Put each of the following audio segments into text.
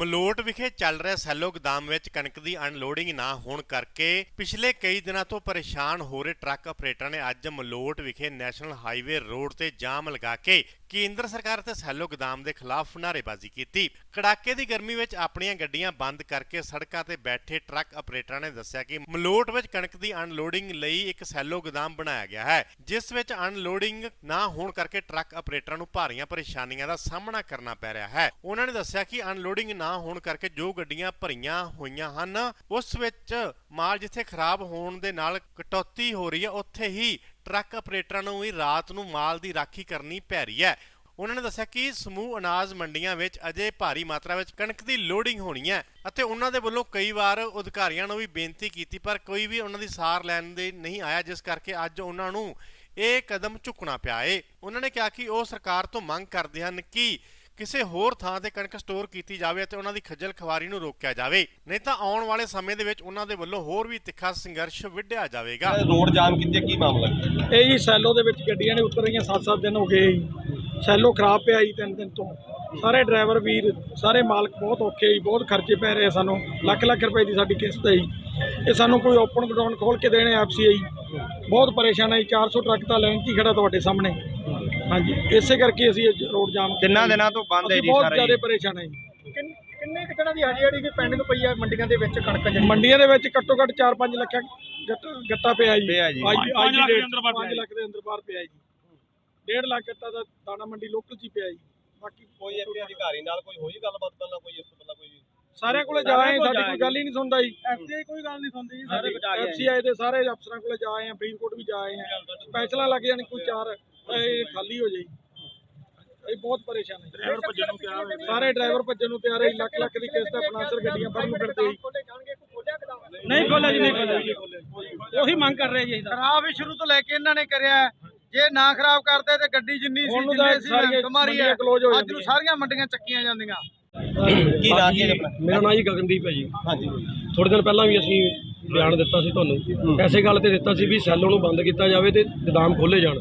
ਮਲੋਟ ਵਿਖੇ ਚੱਲ ਰਿਹਾ ਸੈਲੋ ਗੋਦਾਮ ਵਿੱਚ ਕਣਕ ਦੀ ਅਨਲੋਡਿੰਗ ਨਾ ਹੋਣ ਕਰਕੇ ਪਿਛਲੇ ਕਈ ਦਿਨਾਂ ਤੋਂ ਪਰੇਸ਼ਾਨ ਹੋ ਰਹੇ ਟਰੱਕ ਆਪਰੇਟਰਾਂ ਨੇ ਅੱਜ ਮਲੋਟ ਵਿਖੇ ਨੈਸ਼ਨਲ ਹਾਈਵੇ ਰੋਡ ਤੇ ਜਾਮ ਲਗਾ ਕੇ ਕੇਂਦਰ ਸਰਕਾਰ ਤੇ ਸੈਲੋ ਗੋਦਾਮ ਦੇ ਖਿਲਾਫ ਨਾਅਰੇਬਾਜ਼ੀ ਕੀਤੀ। ਕੜਾਕੇ ਦੀ ਗਰਮੀ ਵਿੱਚ ਆਪਣੀਆਂ ਗੱਡੀਆਂ ਬੰਦ ਕਰਕੇ ਸੜਕਾਂ ਤੇ ਬੈਠੇ ਟਰੱਕ ਆਪਰੇਟਰਾਂ ਨੇ ਦੱਸਿਆ ਕਿ ਮਲੋਟ ਵਿੱਚ ਕਣਕ ਦੀ ਅਨਲੋਡਿੰਗ ਲਈ ਇੱਕ ਸੈਲੋ ਗੋਦਾਮ ਬਣਾਇਆ ਗਿਆ ਹੈ, ਜਿਸ ਵਿੱਚ ਅਨਲੋਡਿੰਗ ਨਾ ਹੋਣ ਕਰਕੇ ਟਰੱਕ ਆਪਰੇਟਰਾਂ ਨੂੰ ਭਾਰੀਆਂ ਪਰੇਸ਼ਾਨੀਆਂ ਦਾ ਸਾਹਮਣਾ ਕਰਨਾ ਪੈ ਰਿਹਾ ਹੈ। ਉਹਨਾਂ ਨੇ ਦੱਸਿਆ ਕਿ ਅਨਲੋਡਿੰਗ ਨਾ ਹੋਣ ਕਰਕੇ ਜੋ ਗੱਡੀਆਂ ਭਰੀਆਂ ਹੋਈਆਂ ਹਨ, ਉਸ ਵਿੱਚ ਮਾਲ ਜਿੱਥੇ ਖਰਾਬ ਹੋਣ ਦੇ ਨਾਲ ਕਟੌਤੀ ਹੋ ਰਹੀ ਹੈ, ਉੱਥੇ ਹੀ ਟਰੱਕ ਆਪਰੇਟਰਾਂ ਨੂੰ ਵੀ ਰਾਤ ਨੂੰ ਮਾਲ ਦੀ ਰਾਖੀ ਕਰਨੀ ਪੈ ਰਹੀ ਹੈ। ਉਹਨਾਂ ਨੇ ਦੱਸਿਆ ਕਿ ਸਮੂਹ ਅਨਾਜ ਮੰਡੀਆਂ ਵਿੱਚ ਅਜੇ ਭਾਰੀ ਮਾਤਰਾ ਵਿੱਚ ਕਣਕ ਦੀ ਲੋਡਿੰਗ ਹੋਣੀ ਹੈ ਅਤੇ ਉਹਨਾਂ ਦੇ ਵੱਲੋਂ ਕਈ ਵਾਰ ਅਧਿਕਾਰੀਆਂ ਨੂੰ ਵੀ ਬੇਨਤੀ ਕੀਤੀ, ਪਰ ਕੋਈ ਵੀ ਉਹਨਾਂ ਦੀ ਸਾਰ ਲੈਣ ਦੇ ਨਹੀਂ ਆਇਆ, ਜਿਸ ਕਰਕੇ ਅੱਜ ਉਹਨਾਂ ਨੂੰ ਇਹ ਕਦਮ ਚੁੱਕਣਾ ਪਿਆ ਏ। ਉਹਨਾਂ ਨੇ ਕਿਹਾ ਕਿ ਉਹ ਸਰਕਾਰ ਤੋਂ ਮੰਗ ਕਰਦੇ ਹਨ ਕਿ ਕਿਸੇ ਹੋਰ ਥਾਂ ਤੇ ਕਣਕ ਸਟੋਰ ਕੀਤੀ ਜਾਵੇ ਅਤੇ ਉਹਨਾਂ ਦੀ ਖੱਜਲ ਖਵਾਰੀ ਨੂੰ ਰੋਕਿਆ ਜਾਵੇ ਨਹੀਂ ਤਾਂ ਆਉਣ ਵਾਲੇ ਸਮੇਂ ਦੇ ਵਿੱਚ ਉਹਨਾਂ ਦੇ ਵੱਲੋਂ ਹੋਰ ਵੀ ਤਿੱਖਾ ਸੰਘਰਸ਼ ਵਿੱਢਿਆ ਜਾਵੇਗਾ। ਰੋਡ ਜਾਮ ਕੀਤੇ ਕੀ ਮਾਮਲਾ ਹੈ? ਇਹ ਜੀ ਸੈਲੋ ਦੇ ਵਿੱਚ ਗੱਡੀਆਂ ਨੇ ਉਤਰ ਰਹੀਆਂ 7-7 ਦਿਨ ਹੋ ਗਏ ਜੀ। ਸੈਲੋ ਖਰਾਬ ਪਿਆ ਜੀ ਤਿੰਨ ਦਿਨ ਤੋਂ। ਸਾਰੇ ਡਰਾਈਵਰ ਵੀਰ ਸਾਰੇ ਮਾਲਕ ਬਹੁਤ ਔਖੇ ਜੀ ਬਹੁਤ ਖਰਚੇ ਪੈ ਰਹੇ ਸਾਨੂੰ ਲੱਖ ਲੱਖ ਰੁਪਏ ਦੀ ਸਾਡੀ ਕਿਸ਼ਤ ਹੈ ਜੀ। ਇਹ ਸਾਨੂੰ ਕੋਈ ਓਪਨ ਗਰਾਊਂਡ ਖੋਲ ਕੇ ਦੇਣੇ ਐਫਸੀਆਈ ਬਹੁਤ ਪਰੇਸ਼ਾਨ ਹੈ ਜੀ 400 ਟਰੱਕ ਤਾਂ ਲਾਈਨ 'ਚ ਹੀ ਖੜਾ ਤੁਹਾਡੇ ਸਾਹਮਣੇ। ਹਾਂਜੀ ਇਸੇ ਕਰਕੇ ਅਸੀਂ ਇਹ ਰੋਡ ਜਾਮ ਕੀਤਾ ਜੀ। ਦਿਨਾਂ ਤੋਂ ਬੰਦ ਹੈ ਜੀ ਬਹੁਤ ਸਾਰਾ ਜ਼ਿਆਦਾ ਜੀ। ਪਰੇਸ਼ਾਨ ਹੈ ਜੀ। ਕਿੰਨੇ ਕੁ ਦਿਨਾਂ ਦੀ ਹਜੇ ਜਿਹੜੀ ਕਿ ਪੈਂਡਿੰਗ ਪਈ ਆ ਮੰਡੀਆਂ ਦੇ ਵਿੱਚ ਕਣਕ ਜਿਹੜੀ? ਮੰਡੀਆਂ ਦੇ ਵਿੱਚ ਘੱਟੋ ਘੱਟ 4-5 ਲੱਖ ਗੱਟਾ ਪਿਆ ਜੀ। ਪਿਆ ਜੀ। ਅੱਜ ਅੱਜ ਲੱਖ ਦੀ ਅੰਦਰ ਬਾਹਰ 5 ਲੱਖ ਦੇ ਅੰਦਰ ਬਾਹਰ ਪਿਆ ਜੀ। 1.5 ਲੱਖ ਗੱਟਾ ਦਾ ਦਾਣਾ ਮੰਡੀ ਲੋਕਲ ਚ ਹੀ ਪਿਆ ਜੀ। ਬਾਕੀ ਕੋਈ ਇੱਥੇ ਅਧਿਕਾਰੀ ਨਾਲ ਕੋਈ ਹੋਈ ਗੱਲਬਾਤ ਪਹਿਲਾਂ ਕੋਈ ਇਸ ਤੋਂ ਪਹਿਲਾਂ ਕੋਈ? ਸਾਰਿਆਂ ਕੋਲੇ ਜਾਏ ਸਾਡੀ ਕੋਈ ਗੱਲ ਹੀ ਨਹੀਂ ਸੁਣਦਾ ਜੀ। ਐਫਸੀਆਈ ਕੋਈ ਗੱਲ ਨਹੀਂ ਸੁਣਦੀ ਜੀ ਸਾਰੇ ਐਫਸੀਆਈ ਦੇ ਸਾਰੇ ਅਫਸਰਾਂ ਕੋਲੇ ਜਾਏ ਆ ਫਰੀਦਕੋਟ ਵੀ ਜਾਏ ਆ। ਸਪੈਸ਼ਲਾਂ ਲੱਗ ਜਾਣ ਕੋਈ ਚਾਰ। ਇਹ ਖਾਲੀ ਹੋ ਜਾਈ। ਅਸੀਂ ਬਹੁਤ ਪਰੇਸ਼ਾਨ ਹੈ। ਡਰਾਈਵਰ ਭੱਜਣ ਨੂੰ ਤਿਆਰ ਹੋਏ। ਸਾਰੇ ਡਰਾਈਵਰ ਭੱਜਣ ਨੂੰ ਤਿਆਰ ਹੈ ਜੀ, ਲੱਖ ਲੱਖ ਦੀ ਕਿਸ਼ਤ ਹੈ ਫਾਈਨਾਂਸਰ ਗੱਡੀਆਂ ਫੜਨ ਨੂੰ ਫਿਰਦੇ ਜੀ ਖੋਲੇ ਜਾਣਗੇ ਕੋਈ ਖੋਲਿਆ ਕਿਦਾਂ ਨਹੀਂ ਖੋਲਿਆ ਜੀ ਨਹੀਂ ਖੋਲਿਆ ਜੀ। ਉਹੀ ਮੰਗ ਕਰ ਰਹੇ ਜੀ ਖਰਾਬ ਹੀ ਸ਼ੁਰੂ ਤੋਂ ਲੈ ਕੇ ਇਹਨਾਂ ਨੇ ਕਰਿਆ ਹੈ। ਜੇ ਨਾ ਖਰਾਬ ਕਰਦੇ ਤੇ ਗੱਡੀ ਜਿੰਨੀ ਸੀ ਹੁਣ ਨੂੰ ਜਿੰਨੇ ਤਾਂ ਸੀ ਸਾਰੀਆਂ ਬਿਮਾਰੀ ਮੰਡੀਆਂ ਹੈ। close ਹੋ ਅੱਜ ਨੂੰ ਜਾਂਦੀਆਂ। ਸਾਰੀਆਂ ਮੰਡੀਆਂ ਚੱਕੀਆਂ ਜਾਂਦੀਆਂ। ਕੀ ਨਾਂ ਕੀ ਹੈ ਆਪਣਾ? ਮੇਰਾ ਨਾਮ ਜੀ ਗਗਨਦੀਪ ਹੈ ਜੀ। ਹਾਂਜੀ। ਥੋੜੇ ਦਿਨ ਪਹਿਲਾਂ ਵੀ ਅਸੀਂ ਬਿਆਨ ਦਿੱਤਾ ਸੀ ਤੁਹਾਨੂੰ। ਐਸੇ ਗੱਲ ਤੇ ਦਿੱਤਾ ਸੀ ਵੀ ਸੈੱਲ ਨੂੰ ਬੰਦ ਕੀਤਾ ਜਾਵੇ ਤੇ ਗੋਦਾਮ ਖੋਲੇ ਜਾਣ।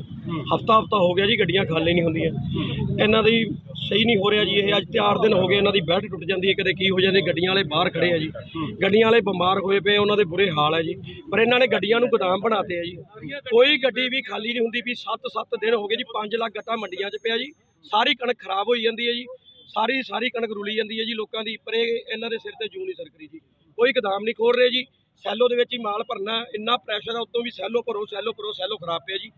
ਹਫਤਾ ਹਫਤਾ ਹੋ ਗਿਆ ਜੀ, ਗੱਡੀਆਂ ਖਾਲੀ ਨਹੀਂ ਹੁੰਦੀਆਂ। ਇਹਨਾਂ ਦੀ ਸਹੀ ਨਹੀਂ ਹੋ ਰਿਹਾ ਜੀ, ਇਹ ਅੱਜ ਤਿਆਰ ਦਿਨ ਹੋ ਗਏ ਇਹਨਾਂ ਦੀ ਬੈਠ ਟੁੱਟ ਜਾਂਦੀ ਹੈ, ਕਦੇ ਕੀ ਹੋ ਜਾਂਦੀ ਗੱਡੀਆਂ ਵਾਲੇ ਬਾਹਰ ਖੜੇ ਆ ਜੀ। ਗੱਡੀਆਂ ਵਾਲੇ ਬਿਮਾਰ ਹੋਏ ਪਏ ਉਹਨਾਂ ਦੇ ਬੁਰੇ ਹਾਲ ਹੈ ਜੀ। ਪਰ ਇਹਨਾਂ ਨੇ ਗੱਡੀਆਂ ਨੂੰ ਗੋਦਾਮ ਬਣਾਤੇ ਆ ਜੀ। ਕੋਈ ਗੱਡੀ ਵੀ ਖਾਲੀ ਨਹੀਂ ਹੁੰਦੀ ਵੀ 7-7 ਦਿਨ ਹੋ ਗਏ ਜੀ 5 ਲੱਖ ਗੱਟਾ ਮੰਡੀਆਂ 'ਚ ਪਿਆ ਜੀ। ਸਾਰੀ ਕਣਕ ਖਰਾਬ ਹੋਈ ਜਾਂਦੀ ਹੈ ਜੀ। ਸਾਰੀ ਸਾਰੀ ਕਣਕ ਰੁਲੀ ਜਾਂਦੀ ਹੈ ਜੀ ਲੋਕਾਂ ਦੀ, ਪਰ ਇਹ ਇਹਨਾਂ ਦੇ ਸਿਰ ਤੇ ਜੂ ਨਹੀਂ ਸਰਕਰੀ ਜੀ। ਕੋਈ ਗਦਾਮ ਨਹੀਂ ਖੋਲ ਰਹੇ ਜੀ। ਸੈਲੋ ਦੇ ਵਿੱਚ ਹੀ ਮਾਲ ਭਰਨਾ ਹੈ, ਇੰਨਾ ਪ੍ਰੈਸ਼ਰ ਆ ਉੱਤੋਂ ਵੀ ਸੈਲੋ ਭਰੋ ਸੈਲੋ ਭਰੋ ਸੈਲੋ ਖਰਾਬ ਪਿਆ ਜੀ।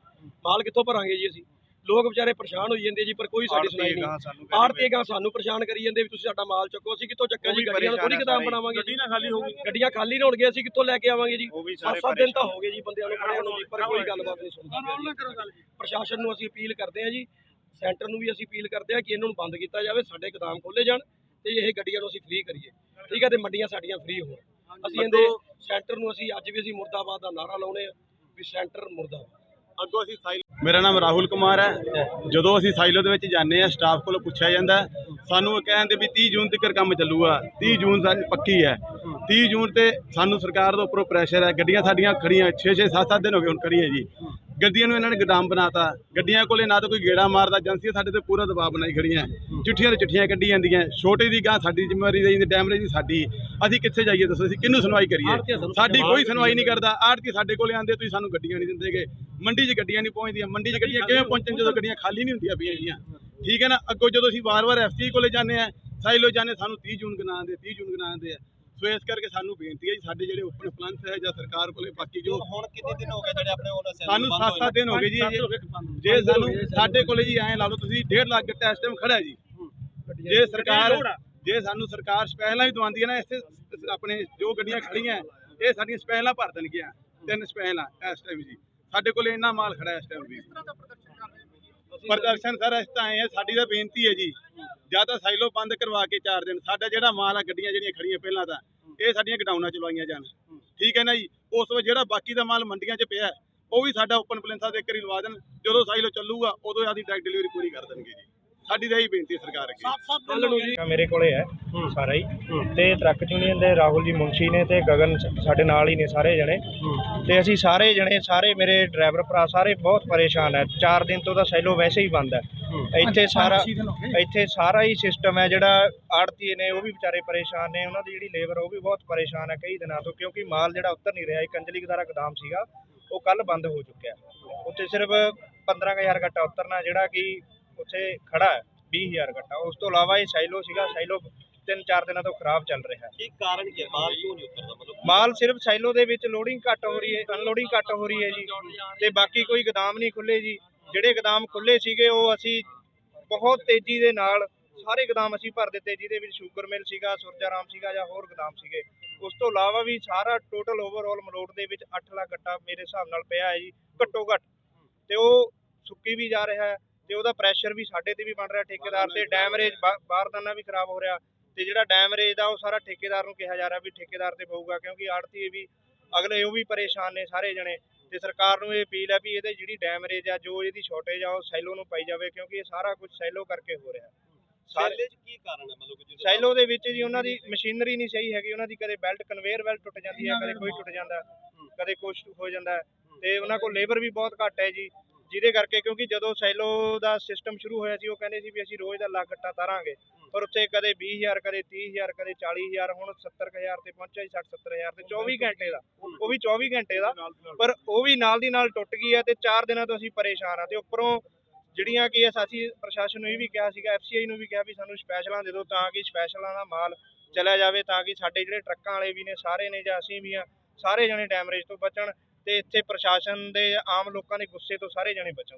ਮਾਲ ਕਿੱਥੋਂ ਭਰਾਂਗੇ ਜੀ ਅਸੀਂ? ਲੋਕ ਵਿਚਾਰੇ ਪਰੇਸ਼ਾਨ ਹੋਈ ਜਾਂਦੇ ਜੀ ਪਰ ਕੋਈ ਸਾਡੀ ਸੁਣਾਈ ਨਹੀਂ। ਆੜਤੀ ਗਾਂ ਸਾਨੂੰ ਪਰੇਸ਼ਾਨ ਕਰੀ ਜਾਂਦੇ ਵੀ ਤੁਸੀਂ ਸਾਡਾ ਮਾਲ ਚੱਕੋ ਅਸੀਂ ਕਿੱਥੋਂ ਚੱਕਿਆ ਜੀ ਗੱਡੀਆਂ ਥੋੜੀ ਗਦਾਮ ਬਣਾਵਾਂਗੇ ਨਾ ਖਾਲੀ ਹੋ ਗਈ ਗੱਡੀਆਂ ਖਾਲੀ ਨਾ ਹੋਣਗੀਆਂ ਅਸੀਂ ਕਿੱਥੋਂ ਲੈ ਕੇ ਆਵਾਂਗੇ ਜੀ? ਸੱਤ ਦਿਨ ਤਾਂ ਹੋ ਗਏ ਜੀ ਬੰਦਿਆਂ ਨੂੰ ਖੜਿਆਂ ਨੂੰ ਪਰ ਕੋਈ ਗੱਲਬਾਤ ਨਹੀਂ ਸੁਣਦਾ। ਪ੍ਰਸ਼ਾਸਨ ਨੂੰ ਅਸੀਂ ਅਪੀਲ ਕਰਦੇ ਹਾਂ ਜੀ ਸੈਂਟਰ ਨੂੰ ਵੀ ਅਸੀਂ ਅਪੀਲ ਕਰਦੇ ਹਾਂ ਕਿ ਇਹਨਾਂ ਨੂੰ ਬੰਦ ਕੀਤਾ ਜਾਵੇ ਸਾਡੇ ਗੋਦਾਮ ਖੋਲੇ ਜਾਣ ਤੇ ਇਹ ਗੱਡੀਆਂ ਨੂੰ ਅਸੀਂ ਫ੍ਰੀ ਕਰੀਏ। ਠੀਕ ਹੈ ਤੇ ਮੰਡੀਆਂ ਸਾਡੀਆਂ ਫ੍ਰੀ ਹੋਣ। ਅਸੀਂ ਇਹਦੇ ਸੈਂਟਰ ਨੂੰ ਅਸੀਂ ਅੱਜ ਵੀ ਅਸੀਂ ਮੁਰਦਾਬਾਦ ਦਾ ਨਾਰਾ ਲਾਉਨੇ ਆ ਵੀ ਸੈਂਟਰ ਮੁਰਦਾਬਾਦ। ਅੱਗੋਂ ਅਸੀਂ ਸਾਈਲ ਮੇਰਾ ਨਾਮ ਰਾਹੁਲ ਕੁਮਾਰ ਹੈ। ਜਦੋਂ ਅਸੀਂ ਸਾਈਲੋ ਦੇ ਵਿੱਚ ਜਾਂਦੇ ਆ ਸਟਾਫ ਕੋਲੋਂ ਪੁੱਛਿਆ ਜਾਂਦਾ ਸਾਨੂੰ ਉਹ ਕਹਿੰਦੇ ਵੀ 30 ਜੂਨ ਤੱਕ ਕੰਮ ਚੱਲੂਗਾ। 30 ਜੂਨ ਸਾਡੀ ਪੱਕੀ ਹੈ। 30 ਜੂਨ ਤੇ ਸਾਨੂੰ ਸਰਕਾਰ ਦਾ ਉੱਪਰੋਂ ਪ੍ਰੈਸ਼ਰ ਹੈ। ਗੱਡੀਆਂ ਸਾਡੀਆਂ ਖੜੀਆਂ 6-6 7-7 ਦਿਨ ਹੋ ਗਏ ਹੁਣ ਖੜੀ ਹੈ ਜੀ। ਗੱਡੀਆਂ ਨੂੰ ਇਹਨਾਂ ਨੇ ਗੋਦਾਮ ਬਣਾਤਾ। ਗੱਡੀਆਂ ਕੋਲੇ ਨਾ ਤਾਂ ਕੋਈ ਗੇੜਾ ਮਾਰਦਾ ਏਜੰਸੀਆਂ ਸਾਡੇ ਤੇ ਪੂਰਾ ਦਬਾਅ ਬਣਾਈ ਖੜੀਆਂ। ਚਿੱਠੀਆਂ ਤੇ ਚਿੱਠੀਆਂ ਕੱਢੀ ਜਾਂਦੀਆਂ। ਛੋਟੇ ਦੀ ਗਾਂ ਸਾਡੀ ਜ਼ਿੰਮੇਵਾਰੀ ਰਹੀ ਡੈਮਰੇਜ ਦੀ ਸਾਡੀ। ਅਸੀਂ ਕਿੱਥੇ ਜਾਈਏ ਦੱਸੋ ਅਸੀਂ ਕਿਹਨੂੰ ਸੁਣਵਾਈ ਕਰੀਏ? ਸਾਡੀ ਕੋਈ ਸੁਣਵਾਈ ਨਹੀਂ ਕਰਦਾ। ਆੜਤੀ ਸਾਡੇ ਕੋਲੇ ਆਂਦੇ ਤੁਸੀਂ ਸਾਨੂੰ ਗੱਡੀਆਂ ਨਹੀਂ ਦਿੰਦੇਗੇ। ਮੰਡੀ 'ਚ ਗੱਡੀਆਂ ਨਹੀਂ ਪਹੁੰਚਦੀਆਂ। ਮੰਡੀ 'ਚ ਗੱਡੀਆਂ ਕਿਵੇਂ ਪਹੁੰਚਣ ਜਦੋਂ ਗੱਡੀਆਂ ਖਾਲੀ ਨਹੀਂ ਹੁੰਦੀਆਂ ਪਈਆਂ ਗੀਆਂ ਠੀਕ ਹੈ ਨਾ? ਅੱਗੋਂ ਜਦੋਂ ਅਸੀਂ ਵਾਰ-ਵਾਰ ਐਫਸੀ ਕੋਲੇ ਜਾਂਦੇ ਆ ਸਾਈਲੋ ਜਾਂਦੇ ਸਾਨੂੰ 30 ਜੂਨ ਗਨਾਉਂਦੇ 30 ਜੂਨ ਗਨਾਉਂਦੇ ਆ। ਸੋ ਇਸ ਕਰਕੇ ਸਾਨੂੰ ਬੇਨਤੀ ਹੈ ਜੀ ਸਾਡੇ ਜਿਹੜੇ ਓਪਨ ਪਲੰਥ ਹੈ ਜਾਂ ਸਰਕਾਰ ਕੋਲੇ ਬਾਕੀ ਜੋ ਹੁਣ ਕਿੰਨੇ ਦਿਨ ਹੋ ਗਏ ਜਿਹੜੇ ਆਪਣੇ ਉਹਨਾਂ ਸੈਲ ਸਾਨੂੰ 7-7 ਦਿਨ ਹੋ ਗਏ ਜੀ। ਜੇ ਸਾਨੂੰ ਸਾਡੇ ਕੋਲੇ ਜੀ ਐਂ ਲਾ ਲਓ ਤੁਸੀਂ 1.5 ਲੱਖ ਗੱਟਾ ਇਸ ਟਾਈਮ ਖੜਾ ਜੀ ਜੇ ਸਰਕਾਰ ਜੇ ਸਾਨੂੰ ਸਰਕਾਰ ਸਪੈਸ਼ਲਾਂ ਵੀ ਦਵਾਉਂਦੀ ਹੈ ਨਾ ਇਸੇ ਆਪਣੇ ਜੋ ਗੱਡੀਆਂ ਖੜੀਆਂ ਇਹ ਸਾਡੀਆਂ ਸਪੈਸ਼ਲਾਂ ਭਰ ਦੇਣਗੀਆਂ ਤਿੰਨ ਸਪੈਸ਼ਲਾਂ ਇਸ ਟਾਈਮ ਜੀ। ਸਾਡੇ ਕੋਲੇ ਇੰਨਾ ਮਾਲ ਖੜਾ ਇਸ ਟਾਈਮ ਵੀ ਪ੍ਰਦਰਸ਼ਨ ਸਰ ਇਸ ਤਾਂ ਆਏ ਆ ਸਾਡੀ ਤਾਂ ਬੇਨਤੀ ਹੈ ਜੀ। ਜਾਂ ਤਾਂ ਸਾਈਲੋ ਬੰਦ ਕਰਵਾ ਕੇ 4 ਦਿਨ ਸਾਡਾ ਜਿਹੜਾ ਮਾਲ ਆ ਗੱਡੀਆਂ ਜਿਹੜੀਆਂ ਖੜੀਆਂ ਪਹਿਲਾਂ ਤਾਂ ਇਹ ਸਾਡੀਆਂ ਗਡਾਊਨਾਂ ਚਲਵਾਈਆਂ ਜਾਣ। ਠੀਕ ਹੈ ਨਾ ਜੀ? ਉਸ ਤੋਂ ਜਿਹੜਾ ਬਾਕੀ ਦਾ ਮਾਲ ਮੰਡੀਆਂ 'ਚ ਪਿਆ ਉਹ ਵੀ ਸਾਡਾ ਓਪਨ ਪਲੇਨਸਾ ਦੇ ਇੱਕ ਵਾਰੀ ਲਵਾ ਦੇਣ। ਜਦੋਂ ਸਾਈਲੋ ਚੱਲੂਗਾ ਉਦੋਂ ਆਦੀ ਡਾਇਰੈਕਟ ਡਿਲੀਵਰੀ ਪੂਰੀ ਕਰ ਦੇਣਗੇ ਜੀ। ਸਾਡੀ ਤਾਂ ਇਹੀ ਬੇਨਤੀ ਹੈ ਸਰਕਾਰ ਅੱਗੇ। ਮੇਰੇ ਕੋਲੇ ਹੈ ਸਾਰਾ ਹੀ। ਤੇ ਟਰੱਕ ਯੂਨੀਅਨ ਦੇ ਰਾਹੁਲ ਜੀ ਮੁੰਸ਼ੀ ਨੇ ਤੇ ਗਗਨ ਸਾਡੇ ਨਾਲ ਹੀ ਨੇ ਸਾਰੇ ਜਣੇ। ਤੇ ਅਸੀਂ ਸਾਰੇ ਜਣੇ ਸਾਰੇ ਮੇਰੇ ਡਰਾਈਵਰ ਭਰਾ ਸਾਰੇ ਬਹੁਤ ਪਰੇਸ਼ਾਨ ਹੈ। 4 ਦਿਨ ਤੋਂ ਤਾਂ ਸੈਲੋ ਵੈਸੇ ਹੀ ਬੰਦ ਹੈ। ਇੱਥੇ ਸਾਰਾ ਇੱਥੇ ਸਾਰਾ ਹੀ ਸਿਸਟਮ ਹੈ ਜਿਹੜਾ ਆੜਤੀਏ ਨੇ ਉਹ ਵੀ ਵਿਚਾਰੇ ਪਰੇਸ਼ਾਨ ਨੇ। ਉਹਨਾਂ ਦੀ ਜਿਹੜੀ ਲੇਬਰ ਉਹ ਵੀ ਬਹੁਤ ਪਰੇਸ਼ਾਨ ਹੈ ਕਈ ਦਿਨਾਂ ਤੋਂ ਕਿਉਂਕਿ ਮਾਲ ਜਿਹੜਾ ਉੱਤਰ ਨਹੀਂ ਰਿਹਾ। ਇੱਕ ਕੰਜਲੀ ਦਾ ਗਦਾਮ ਸੀਗਾ ਉਹ ਕੱਲ ਬੰਦ ਹੋ ਚੁੱਕਿਆ ਉੱਥੇ ਸਿਰਫ 15000 ਗੱਟਾ ਉਤਰਨਾ ਜਿਹੜਾ ਕਿ ਉੱਥੇ ਖੜਾ ਹੈ 20000 ਗੱਟਾ। ਉਸ ਤੋਂ ਇਲਾਵਾ ਇਹ ਸਾਈਲੋ ਸੀਗਾ ਸਾਈਲੋ ਤਿੰਨ ਚਾਰ ਦਿਨਾਂ ਤੋਂ ਖਰਾਬ ਚੱਲ ਰਿਹਾ ਹੈ। ਕੀ ਕਾਰਨ ਕੀ ਹੈ? ਮਾਲ ਕਿਉਂ ਨਹੀਂ ਉਤਰਦਾ? ਮਤਲਬ ਮਾਲ ਸਿਰਫ ਸਾਈਲੋ ਦੇ ਵਿੱਚ ਲੋਡਿੰਗ ਘੱਟ ਹੋ ਰਹੀ ਹੈ ਅਨਲੋਡਿੰਗ ਘੱਟ ਹੋ ਰਹੀ ਹੈ ਜੀ। ਤੇ ਬਾਕੀ ਕੋਈ ਗਦਾਮ ਨਹੀਂ ਖੁੱਲੇ ਜੀ। ਜਿਹੜੇ ਗਦਾਮ ਖੁੱਲੇ ਸੀਗੇ, ਉਹ ਅਸੀਂ ਬਹੁਤ ਤੇਜ਼ੀ ਦੇ ਨਾਲ ਸਾਰੇ ਗਦਾਮ ਅਸੀਂ ਭਰ ਦਿੱਤੇ, ਜਿਹਦੇ ਵਿੱਚ ਸ਼ੂਗਰ ਮਿਲ ਸੀਗਾ, ਸੁਰਜਾਰਾਮ ਸੀਗਾ ਜਾਂ ਹੋਰ ਗਦਾਮ ਸੀਗੇ। ਉਸ ਤੋਂ ਇਲਾਵਾ ਵੀ ਸਾਰਾ ਟੋਟਲ ਓਵਰਆਲ ਮਲੋਟ ਦੇ ਵਿੱਚ 8 ਲੱਖ ਗੱਟਾ ਮੇਰੇ ਹਿਸਾਬ ਨਾਲ ਪਿਆ ਹੈ ਜੀ, ਘੱਟੋ ਘੱਟ। ਤੇ ਉਹ ਸੁੱਕੀ ਵੀ ਜਾ ਰਿਹਾ ਹੈ, ਤੇ ਉਹਦਾ ਪ੍ਰੈਸ਼ਰ ਵੀ ਸਾਡੇ ਤੇ ਵੀ ਬਣ ਰਿਹਾ, ਠੇਕੇਦਾਰ ਤੇ ਡੈਮਰੇਜ ਬਾਰਦਾਨਾ ਵੀ ਖਰਾਬ ਹੋ ਰਿਹਾ। ਤੇ ਜਿਹੜਾ ਡੈਮਰੇਜ ਦਾ ਉਹ ਸਾਰਾ ਠੇਕੇਦਾਰ ਨੂੰ ਕਿਹਾ ਜਾ ਰਿਹਾ ਵੀ ਠੇਕੇਦਾਰ ਤੇ ਪਊਗਾ, ਕਿਉਂਕਿ ਆੜਤੀ ਵੀ ਅਗਲੇ ਉਹ ਵੀ ਪਰੇਸ਼ਾਨ ਨੇ ਸਾਰੇ ਜਣੇ। ਤੇ ਸਰਕਾਰ ਨੂੰ ਇਹ ਅਪੀਲ ਹੈ ਵੀ ਇਹਦੇ ਜਿਹੜੀ ਡੈਮਰੇਜ ਆ ਜੋ ਇਹਦੀ ਸ਼ਾਰਟੇਜ ਆ ਉਹ ਸੈਲੋ ਨੂੰ ਪਾਈ ਜਾਵੇ ਕਿਉਂਕਿ ਇਹ ਸਾਰਾ ਕੁਝ ਸੈਲੋ ਕਰਕੇ ਹੋ ਰਿਹਾ। ਸਾਰੇ ਸੈਲੇ 'ਚ ਕੀ ਕਾਰਨ ਹੈ? ਮਤਲਬ ਕਿ ਸੈਲੋ ਦੇ ਵਿੱਚ ਜੀ ਉਹਨਾਂ ਦੀ ਮਸ਼ੀਨਰੀ ਨਹੀਂ ਸਹੀ ਹੈਗੀ ਉਹਨਾਂ ਦੀ ਕਦੇ ਬੈਲਟ ਕਨਵੇਅਰ ਬੈਲਟ ਟੁੱਟ ਜਾਂਦੀ ਹੈ ਕਦੇ ਕੋਈ ਟੁੱਟ ਜਾਂਦਾ ਕਦੇ ਕੁਛ ਹੋ ਜਾਂਦਾ ਤੇ ਉਹਨਾਂ ਕੋਲ ਲੇਬਰ ਵੀ ਬਹੁਤ ਘੱਟ ਹੈ ਜੀ। ਜਿਹਦੇ ਕਰਕੇ ਕਿਉਂਕਿ ਜਦੋਂ ਸੈਲੋ ਦਾ ਸਿਸਟਮ ਸ਼ੁਰੂ ਹੋਇਆ ਸੀ ਉਹ ਕਹਿੰਦੇ ਸੀ ਵੀ ਅਸੀਂ ਰੋਜ਼ ਦਾ ਲੱਖ ਗੱਟਾ ਤਾਰਾਂਗੇ। ਪਰ ਉੱਥੇ ਕਦੇ 20000 ਕਦੇ 30000 ਕਦੇ 40000 ਹੁਣ 70000 ਤੇ ਪਹੁੰਚਿਆ 60 70000 ਤੇ 24 ਘੰਟੇ ਦਾ। ਉਹ ਵੀ 24 ਘੰਟੇ ਦਾ। ਪਰ ਉਹ ਵੀ ਨਾਲ ਦੀ ਨਾਲ ਟੁੱਟ ਗਈ ਹੈ ਤੇ 4 ਦਿਨਾਂ ਤੋਂ ਅਸੀਂ ਪਰੇਸ਼ਾਨ ਆ। ਤੇ ਉੱਪਰੋਂ ਜਿਹੜੀਆਂ ਕਿ ਅਸੀਂ ਪ੍ਰਸ਼ਾਸਨ ਨੂੰ ਇਹ ਵੀ ਕਿਹਾ ਸੀਗਾ ਐਫਸੀਆਈ ਨੂੰ ਵੀ ਕਿਹਾ ਵੀ ਸਾਨੂੰ ਸਪੈਸ਼ਲਾਂ ਦੇ ਦਿਓ ਤਾਂ ਕਿ ਸਪੈਸ਼ਲਾਂ ਦਾ ਮਾਲ ਚਲਿਆ ਜਾਵੇ ਤਾਂ ਕਿ ਸਾਡੇ ਜਿਹੜੇ ਟਰੱਕਾਂ ਵਾਲੇ ਵੀ ਨੇ ਸਾਰੇ ਨੇ ਜਾਂ ਅਸੀਂ ਵੀ ਆ ਸਾਰੇ ਜਣੇ ਡੈਮਰੇਜ ਤੋਂ ਬਚਣ। ਤੇ ਇੱਥੇ ਪ੍ਰਸ਼ਾਸਨ ਦੇ ਆਮ ਲੋਕਾਂ ਦੇ ਗੁੱਸੇ ਤੋਂ ਸਾਰੇ ਜਣੇ ਬਚਣ।